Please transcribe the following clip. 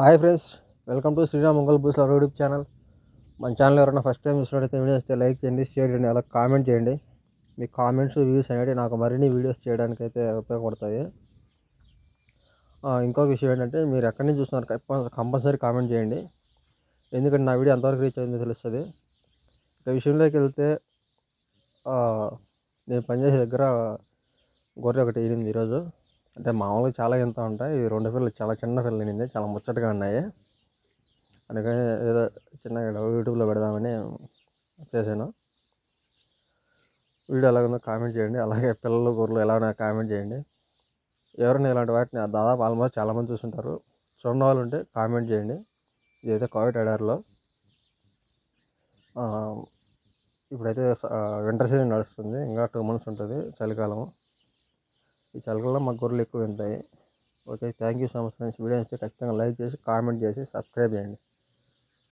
Hi friends welcome to Sriram మంగళ భూసార్ YouTube channel. మన channel ఎవరైనా ఫస్ట్ టైం చూసినట్టయితే వీడియో అయితే లైక్ చేయండి షేర్ చేయండి అలా కామెంట్ చేయండి. మీ కామెంట్స్ వ్యూస్ అనేవి నాకు మరిన్ని వీడియోస్ చేయడానికి అయితే ఉపయోగపడతాయి ఇంకొక విషయం ఏంటంటే మీరు ఎక్కడి నుంచి చూస్తున్నారు కంపల్సరీ కామెంట్ చేయండి. ఎందుకంటే నా వీడియో ఎంతవరకు రీచ్ అయిందో తెలుస్తుంది. ఇక విషయంలోకి వెళ్తే నేను పనిచేసే దగ్గర గొర్రె ఒకటి ఈనింది ఈరోజు. అంటే మామూలుగా చాలా ఎంత ఉంటాయి? ఈ రెండు పిల్లలు చాలా చిన్న పిల్లలు నింది చాలా ముచ్చటగా ఉన్నాయి. అందుకని ఏదో చిన్నగా యూట్యూబ్లో పెడదామని చేశాను. వీడియో ఎలాగుందో ఉందో కామెంట్ చేయండి. అలాగే పిల్లలు గొర్రెలు ఎలా ఉన్నాయో కామెంట్ చేయండి. ఎవరైనా ఇలాంటి వాటిని దాదాపు ఆల్మోస్ట్ చాలామంది చూస్తుంటారు చూడని వాళ్ళు ఉంటే కామెంట్ చేయండి. ఇదైతే కోవిడ్ ఎడారిలో. ఇప్పుడైతే వింటర్ సీజన్ నడుస్తుంది. ఇంకా టూ మంత్స్ ఉంటుంది చలికాలం ఈ చలికాలంలో మాకు గొర్రెలు ఎక్కువ ఉంటాయి. Okay thank you so much friends video నచ్చితే ఖచ్చితంగా లైక్ చేసి కామెంట్ చేసి సబ్స్క్రైబ్ చేయండి.